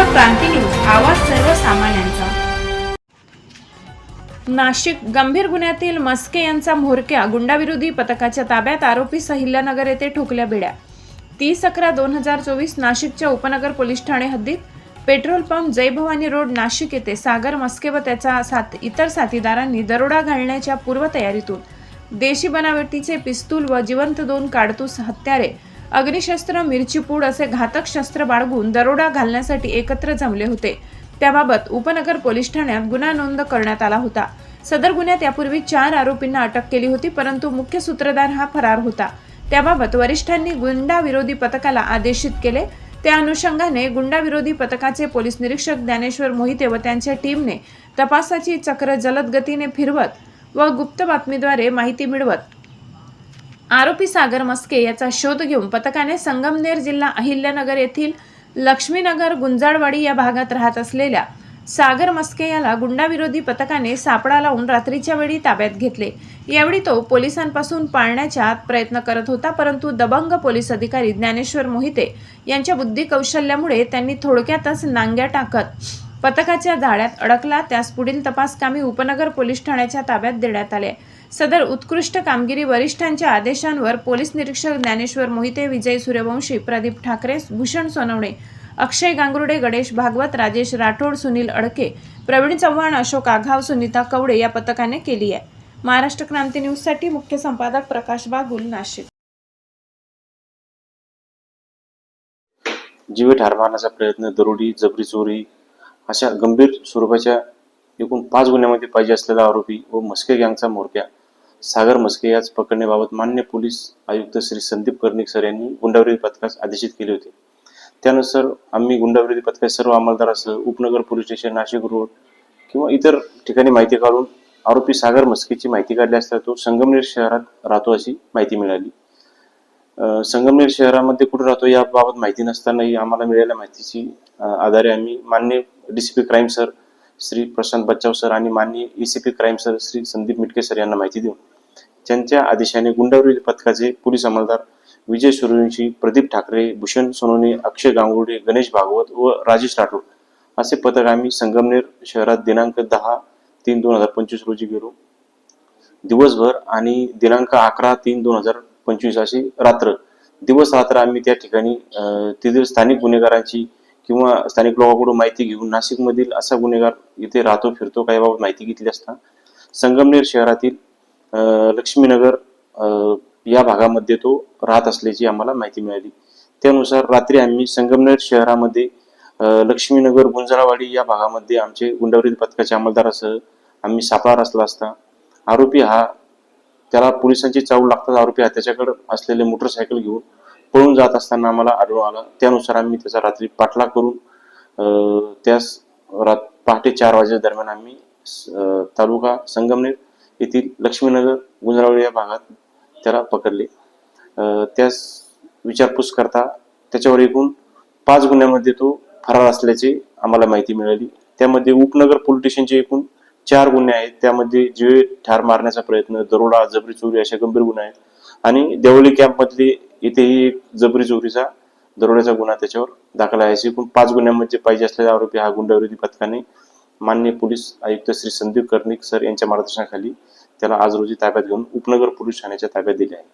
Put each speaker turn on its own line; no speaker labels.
नमस्कार क्रांती न्यूज आवाज सर्वसामान्यांचा. नाशिक गंभीर गुन्ह्यातील मस्के यांचा म्होरक्या गुंडाविरोधी पथकाच्या ताब्यात आरोपी सहिल्यानगर येथे ठोकल्या बिड्या. तीस अकरा दोन हजार चोवीस नाशिकच्या उपनगर पोलीस ठाणे हद्दीत petrol pump Jaibhavani road Nashik येथे सागर मस्के व त्याचा साथ इतर साथीदारांनी दरोडा घालण्याच्या पूर्वतयारीतून देशी बनावटीचे पिस्तूल व जिवंत दोन काडतूस हत्यारे अग्निशस्त्र मिरचीपूड असे घातक शस्त्र बाळगून दरोडा घालण्यासाठी एकत्र जमले होते. त्याबाबत उपनगर पोलीस ठाण्यात गुन्हा नोंद करण्यात आला होता. सदर गुन्ह्यात यापूर्वी चार आरोपींना अटक केली होती परंतु मुख्य सूत्रधार हा फरार होता. त्याबाबत वरिष्ठांनी गुंडाविरोधी पथकाला आदेशित केले. त्या अनुषंगाने गुंडाविरोधी पथकाचे पोलीस निरीक्षक ज्ञानेश्वर मोहिते व त्यांच्या टीमने तपासाची चक्र जलद गतीने फिरवत व गुप्त बातमीद्वारे माहिती मिळवत आरोपी सागर मस्के याचा शोध घेऊन पथकाने संगमनेर जिल्हा अहिल्यानगर येथील लक्ष्मीनगर गुंजाळवाडी या भागात राहत असलेल्या सागर मस्के याला गुंडाविरोधी पथकाने सापळा लावून रात्रीच्या वेळी ताब्यात घेतले. यावेळी तो पोलिसांपासून पाळण्याचा प्रयत्न करत होता परंतु दबंग पोलीस अधिकारी ज्ञानेश्वर मोहिते यांच्या बुद्धी कौशल्यामुळे त्यांनी थोडक्यातच नांग्या टाकत पथकाच्या जाळ्यात अडकला. त्यास पुढील तपासकामी उपनगर पोलीस ठाण्याच्या ताब्यात देण्यात आले. सदर उत्कृष्ट कामगिरी वरिष्ठांच्या आदेशांवर पोलीस निरीक्षक ज्ञानेश्वर मोहिते विजय सूर्यवंशी प्रदीप ठाकरे भूषण सोनवणे अक्षय गांगुर्डे गणेश भागवत राजेश राठोड सुनील अडके प्रवीण चव्हाण अशोक आघाव सुनीता कवडे या पथकाने केली आहे. महाराष्ट्र क्रांती न्यूजसाठी मुख्य संपादक प्रकाश बागुल नाशिक.
जीवे ठार मारण्याचा प्रयत्न दरोडी जबरी चोरी अशा गंभीर स्वरूपाच्या एकूण पाच गुन्ह्यामध्ये पाहिजे असलेला आरोपी व मस्के गँगचा म्होरक्या सागर मस्के याच पकडण्याबाबत मान्य पोलीस आयुक्त श्री संदीप कर्णिक सर यांनी गुंडाविरोधी पथकास आदेशित केले होते. त्यानुसार आम्ही गुंडाविरोधी पथकास सर्व अंमलदारासह उपनगर पोलीस स्टेशन नाशिक रोड किंवा इतर ठिकाणी माहिती काढून आरोपी सागर मस्केची माहिती काढली असता तो संगमनेर शहरात राहतो अशी माहिती मिळाली. संगमनेर शहरामध्ये कुठे राहतो याबाबत माहिती नसतानाही आम्हाला मिळालेल्या माहितीची आधारे आम्ही मान्य DCP crime sir Shri Prashant Bachchav sir आणि मान्य P crime sir Shri Sandeep Mitke sir यांना माहिती देऊन त्यांच्या आदेशाने गुंडावरील पथकाचे पोलीस अंमलदार विजय सूर्यवंशी प्रदीप ठाकरे भूषण सोनवणे अक्षय गांगुडे गणेश भागवत व राजेश राठोड असे पथक आम्ही संगमनेर शहरात दिनांक दहा तीन दोन हजार पंचवीस रोजी गेलो. दिवसभर आणि दिनांक अकरा तीन दोन हजार पंचवीस अशी रात्र. दिवस रात्र आम्ही त्या ठिकाणी तेथील स्थानिक गुन्हेगारांची किंवा स्थानिक लोकांकडून माहिती घेऊन नाशिकमधील असा गुन्हेगार इथे राहतो फिरतो काही बाबत माहिती घेतली असता संगमनेर शहरातील लक्ष्मीनगर या भागामध्ये तो राहत असल्याची आम्हाला माहिती मिळाली. त्यानुसार रात्री आम्ही संगमनेर शहरामध्ये लक्ष्मीनगर गुंजरावाडी या भागामध्ये आमचे गुंडावरील पथकाच्या अंमलदारासह आम्ही सापळा रचला असता. आरोपी हा त्याला पोलिसांची चावू लागतात आरोपी हा त्याच्याकडे असलेले मोटरसायकल घेऊन पळून जात असताना आम्हाला आढळून आला. त्यानुसार आम्ही त्याचा रात्री पाठलाग करून त्यास रात पहाटे चार वाजेदरम्यान दरम्यान आम्ही तालुका संगमनेर येथील लक्ष्मीनगर गुंजरावळी या भागात त्याला पकडले. त्यास विचारपूस करता त्याच्यावर एकूण पाच गुन्ह्यामध्ये तो फरार असल्याची आम्हाला माहिती मिळाली. त्यामध्ये उपनगर पोलीस स्टेशनचे एकूण चार गुन्हे आहेत. त्यामध्ये जीवे ठार मारण्याचा प्रयत्न दरोडा जबरी चोरी अशा गंभीर गुन्हे आहेत. आणि देवळी कॅम्पमधले इथेही एक जबरी चोरीचा दरोड्याचा गुन्हा त्याच्यावर दाखल आहे. एकूण पाच गुन्ह्यांमध्ये पाहिजे असलेला आरोपी हा गुंडाविरोधी पथकाने मान्य पोलीस आयुक्त श्री संदीप कर्णिक सर यांच्या मार्गदर्शनाखाली त्याला आज रोजी ताब्यात घेऊन उपनगर पोलीस ठाण्याच्या ताब्यात दिले आहे.